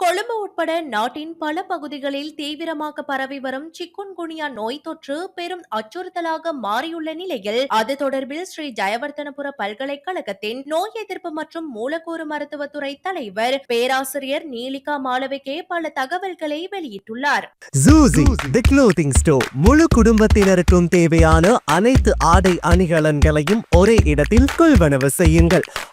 கொழும்பு உட்பட நாட்டின் பல பகுதிகளில் தீவிரமாக பரவி வரும் சிக்குன்குனியா நோய் தொற்று பெரும் அச்சுறுத்தலாக மாறியுள்ள நிலையில் அது தொடர்பில் ஸ்ரீ ஜெயவர்தனபுர பல்கலைக்கழகத்தின் நோய் எதிர்ப்பு மற்றும் மூலக்கூறு மருத்துவத்துறை தலைவர் பேராசிரியர் நீலிகா மாளவிகே பல தகவல்களை வெளியிட்டுள்ளார். ஜூசி தி க்ளோத்திங் ஸ்டோர் முழு குடும்பத்தினருக்கும் தேவையான அனைத்து ஆடை அணிகலன்களையும் ஒரே இடத்தில் கொள்வனவு செய்யுங்கள்.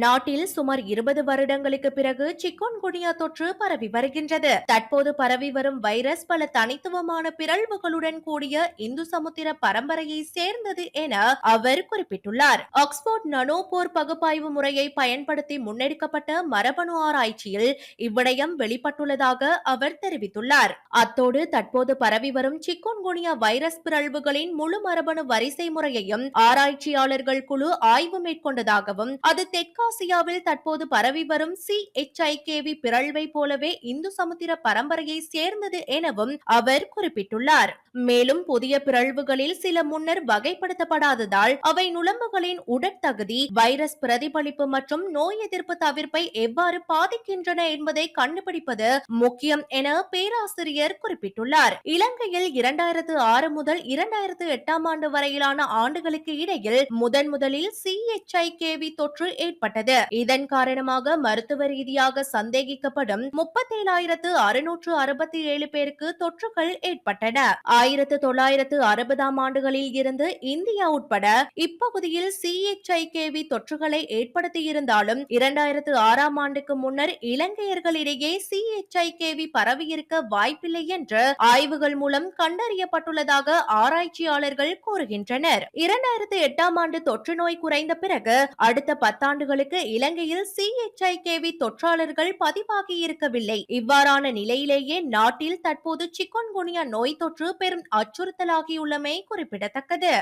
நாட்டில் சுமார் இருபது வருடங்களுக்கு பிறகு சிக்கோன்குனியா தொற்று பரவி வருகின்றது. தற்போது பரவி வரும் வைரஸ் பல தனித்துவமான பிறழ்வுகளுடன் கூடிய இந்து சமுத்திர பரம்பரையை சேர்ந்தது என அவர் குறிப்பிட்டுள்ளார். ஆக்ஸ்போர்ட் நனோபோர் பகுப்பாய்வு முறையை பயன்படுத்தி முன்னெடுக்கப்பட்ட மரபணு ஆராய்ச்சியில் இவ்விடயம் வெளிப்பட்டுள்ளதாக அவர் தெரிவித்துள்ளார். அத்தோடு தற்போது பரவி வரும் சிக்கோன்குனியா வைரஸ் பிறழ்வுகளின் முழு மரபணு வரிசை முறையையும் ஆராய்ச்சியாளர்கள் குழு ஆய்வு மேற்கொண்டதாகவும் அது தெற்கு தெற்காசியாவில் தற்போது பரவி வரும் சி எச்ஐகேவி பிறழ்வை போலவே இந்து சமுத்திர பரம்பரையை சேர்ந்தது எனவும் அவர் குறிப்பிட்டுள்ளார். மேலும் புதிய பிறழ்வுகளில் சில முன்னர் வகைப்படுத்தப்படாததால் அவை நுழம்புகளின் உடற்தகுதி வைரஸ் பிரதிபலிப்பு மற்றும் நோய் எதிர்ப்பு தவிர்ப்பை எவ்வாறு பாதிக்கின்றன என்பதை கண்டுபிடிப்பது முக்கியம் என பேராசிரியர் குறிப்பிட்டுள்ளார். இலங்கையில் இரண்டாயிரத்து ஆறு முதல் இரண்டாயிரத்து எட்டாம் ஆண்டு வரையிலான ஆண்டுகளுக்கு இடையில் முதன் முதலில் சிஎச்ஐகேவி தொற்று ஏற்பட்டது. இதன் காரணமாக மருத்துவ ரீதியாக சந்தேகிக்கப்படும் முப்பத்தேழாயிரத்து அறுநூற்று அறுபத்தி ஏழு பேருக்கு தொற்றுகள் ஏற்பட்டன. ஆயிரத்து தொள்ளாயிரத்து அறுபதாம் ஆண்டுகளில் இருந்து இந்தியா உட்பட இப்பகுதியில் சிஎச்ஐகேவி தொற்றுகளை ஏற்படுத்தியிருந்தாலும் இரண்டாயிரத்து ஆறாம் ஆண்டுக்கு முன்னர் இலங்கையர்களிடையே சிஎச்ஐகேவி பரவியிருக்க வாய்ப்பில்லை என்று ஆய்வுகள் மூலம் கண்டறியப்பட்டுள்ளதாக ஆராய்ச்சியாளர்கள் கூறுகின்றனர். இரண்டாயிரத்து எட்டாம் ஆண்டு தொற்று நோய் குறைந்த பிறகு அடுத்த பத்தாண்டுகளில் பத்தாண்டுகளுக்கு இலங்கையில் சிஎச்ஐகேவி தொற்றாளர்கள் பதிவாகி இருக்கவில்லை. இவ்வாறான நிலையிலேயே நாட்டில் தற்போது சிக்கன்குனியா நோய் தொற்று பெரும் அச்சுறுத்தலாகியுள்ளமை குறிப்பிடத்தக்கது.